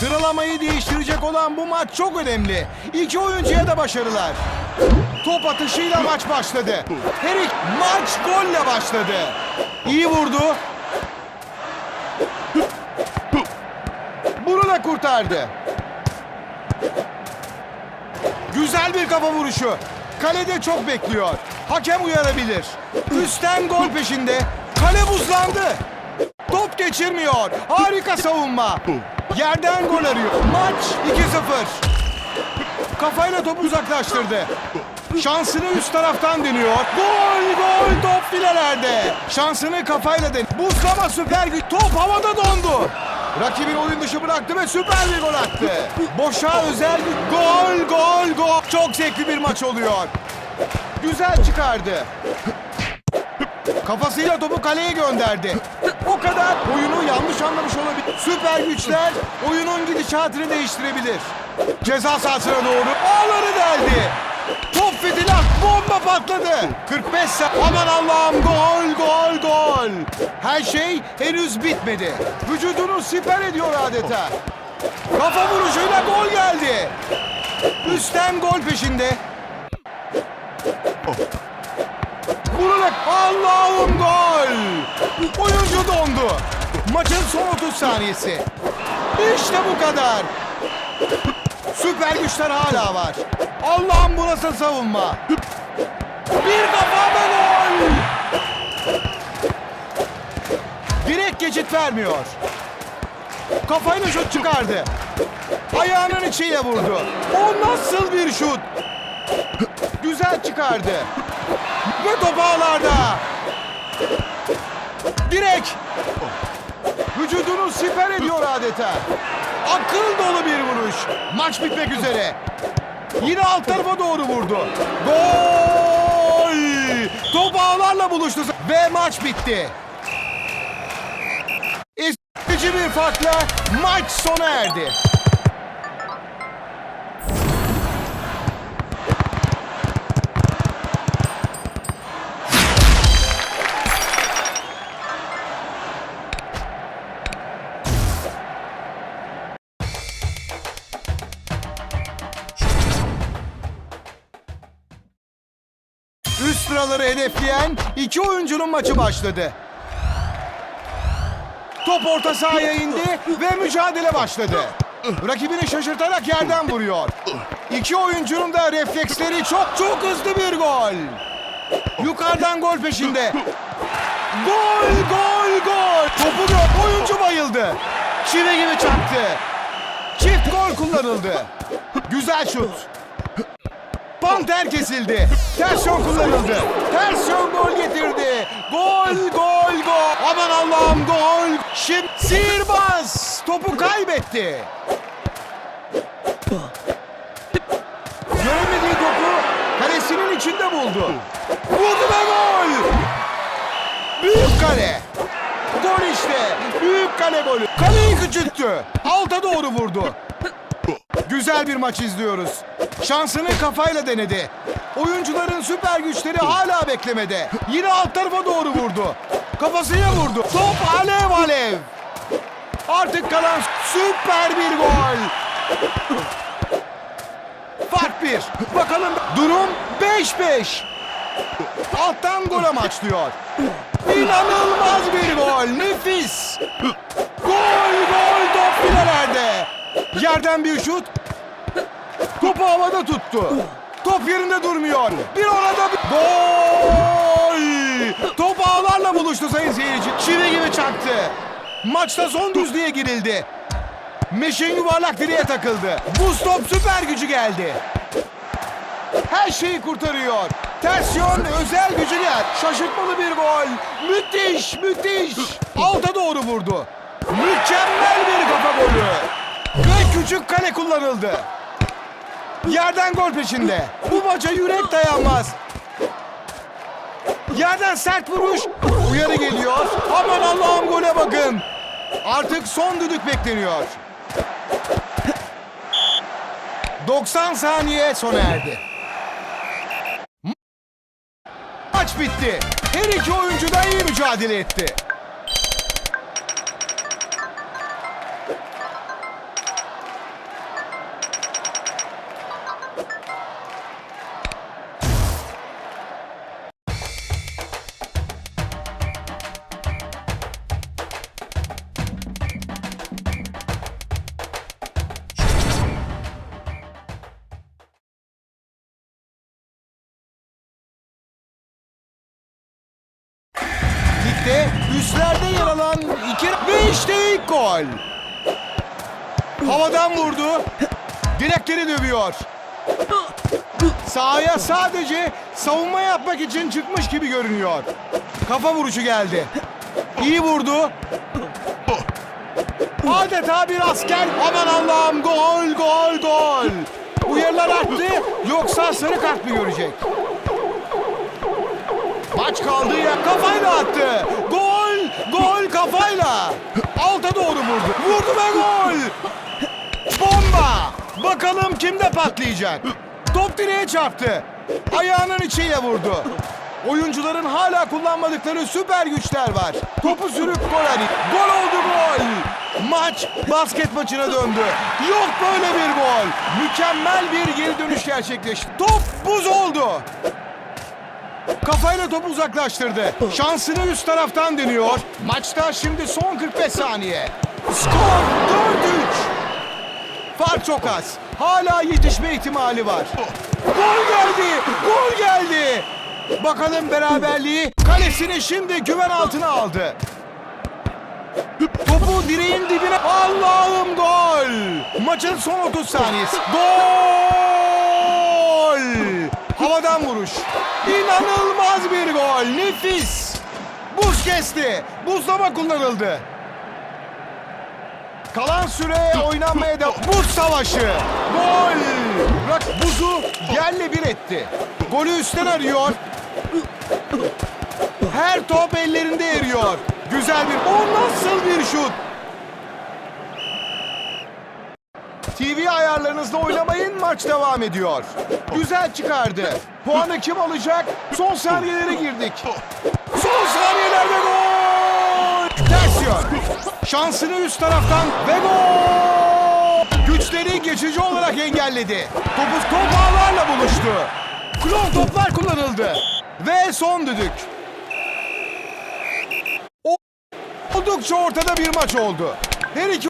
Sıralamayı değiştirecek olan bu maç çok önemli. İki oyuncuya da başarılar. Top atışıyla maç başladı. Her iki maç golle başladı. İyi vurdu. Bunu da kurtardı. Güzel bir kafa vuruşu. Kalede çok bekliyor. Hakem uyarabilir. Üstten gol peşinde. Kale buzlandı. Top geçirmiyor. Harika savunma. Yerden gol arıyor. Maç 2-0. Kafayla topu uzaklaştırdı. Şansını üst taraftan deniyor. Gol gol top filelerde. Şansını kafayla den. Buzlama süper güç. Top havada dondu. Rakibin oyun dışı bıraktı ve süper bir gol attı. Boşa özel bir gol gol gol. Çok zevkli bir maç oluyor. Güzel çıkardı. Kafasıyla topu kaleye gönderdi. Kadar oyunu yanlış anlamış olabilir. Süper güçler oyunun gidişatını değiştirebilir. Ceza sahasına doğru ağları deldi. Top fitilak bomba patladı. 45 sa- Aman Allah'ım gol gol gol. Her şey henüz bitmedi. Vücudunu siper ediyor adeta. Kafa vuruşuyla gol geldi. Üstten gol peşinde. Vurarak Allah'ım gol! Oyuncu dondu. Maçın son 30 saniyesi. İşte bu kadar. Süper güçler hala var. Allah'ım bu nasıl savunma? Bir kafa ve gol! Direkt geçit vermiyor. Kafayla şut çıkardı. Ayağının içiyle vurdu. O nasıl bir şut? Güzel çıkardı. Ve top ağlarda. Direk. Vücudunu siper ediyor adeta. Akıl dolu bir vuruş. Maç bitmek üzere. Yine alt tarafa doğru vurdu. Gol! Top ağlarla buluştu ve maç bitti. İstici bir farkla maç sona erdi. Sıraları hedefleyen iki oyuncunun maçı başladı. Top orta sahaya indi ve mücadele başladı. Rakibini şaşırtarak yerden vuruyor. İki oyuncunun da refleksleri çok çok hızlı bir gol. Yukarıdan gol peşinde. Gol gol gol. Topu da oyuncu bayıldı. Çivi gibi çaktı. Çift gol kullanıldı. Güzel şut. Panter kesildi. Ters yön kullanıldı. Ters yön gol getirdi. Gol, gol, gol. Aman Allah'ım gol. Şimdi sihirbaz topu kaybetti. Göremediği topu kalesinin içinde buldu. Vurdu ve gol. Büyük kale. Gol işte. Büyük kale golü. Kaleyi küçülttü. Alta doğru vurdu. Güzel bir maç izliyoruz. Şansını kafayla denedi. Oyuncuların süper güçleri hala beklemede. Yine alt tarafa doğru vurdu. Kafasıyla vurdu. Top alev alev. Artık kalan süper bir gol. Fark bir. Bakalım durum 5-5. Alttan gol amaçlıyor. İnanılmaz bir gol. Nefis. Gol gol top filelerde. Yerden bir şut. Topu havada tuttu. Top yerinde durmuyor. Bir orada bir... Gol! Top ağlarla buluştu sayın seyirci. Çivi gibi çaktı. Maçta son düzlüğe girildi. Meşin yuvarlak direğe takıldı. Buz top süper gücü geldi. Her şeyi kurtarıyor. Ters yön özel gücü gel. Şaşırtmalı bir gol. Müthiş, müthiş. Alta doğru vurdu. Mükemmel bir kafa golü. Ve küçük kale kullanıldı. Yerden gol peşinde. Bu maça yürek dayanmaz. Yerden sert vuruş. Uyarı geliyor. Aman Allah'ım gole bakın. Artık son düdük bekleniyor. 90 saniye sona erdi. Maç bitti. Her iki oyuncu da iyi mücadele etti. De üstlerde yer alan iki ve işte ilk gol. Havadan vurdu. Direkleri dövüyor. Sahaya sadece savunma yapmak için çıkmış gibi görünüyor. Kafa vuruşu geldi. İyi vurdu. Adeta bir asker. Aman Allah'ım gol gol gol. Uyarılar arttı yoksa sarı kart mı görecek? Maç kaldığı yer kafayla attı. Kafayla. Alta doğru vurdu. Vurdu ve gol. Bomba. Bakalım kimde patlayacak. Top direğe çarptı. Ayağının içiyle vurdu. Oyuncuların hala kullanmadıkları süper güçler var. Topu sürüp gol arayı. Gol oldu gol. Maç basket maçına döndü. Yok böyle bir gol. Mükemmel bir geri dönüş gerçekleşti. Top buz oldu. Kafayla topu uzaklaştırdı. Şansını üst taraftan deniyor. Maçta şimdi son 45 saniye. Skor 4-3. Fark çok az. Hala yetişme ihtimali var. Gol geldi! Gol geldi! Bakalım beraberliği kalesini şimdi güven altına aldı. Topu direğin dibine... Allah'ım gol! Maçın son 30 saniyesi. Gol! Havadan vuruş. İnanılmaz bir gol. Nefis. Buz kesti. Buzlama kullanıldı. Kalan süre oynanmaya devam. Buz savaşı. Gol. Rak buzu yerle bir etti. Golü üstten arıyor. Her top ellerinde eriyor. Güzel bir... O nasıl bir şut? TV ayarlarınızla oynamayın maç devam ediyor. Güzel çıkardı. Puanı kim alacak? Son saniyelere girdik. Son saniyelerde gol! Ters. Şansını üst taraftan ve gol! Güçleri geçici olarak engelledi. Topu top ağlarla buluştu. Klon toplar kullanıldı. Ve son düdük. Oldukça ortada bir maç oldu. Her iki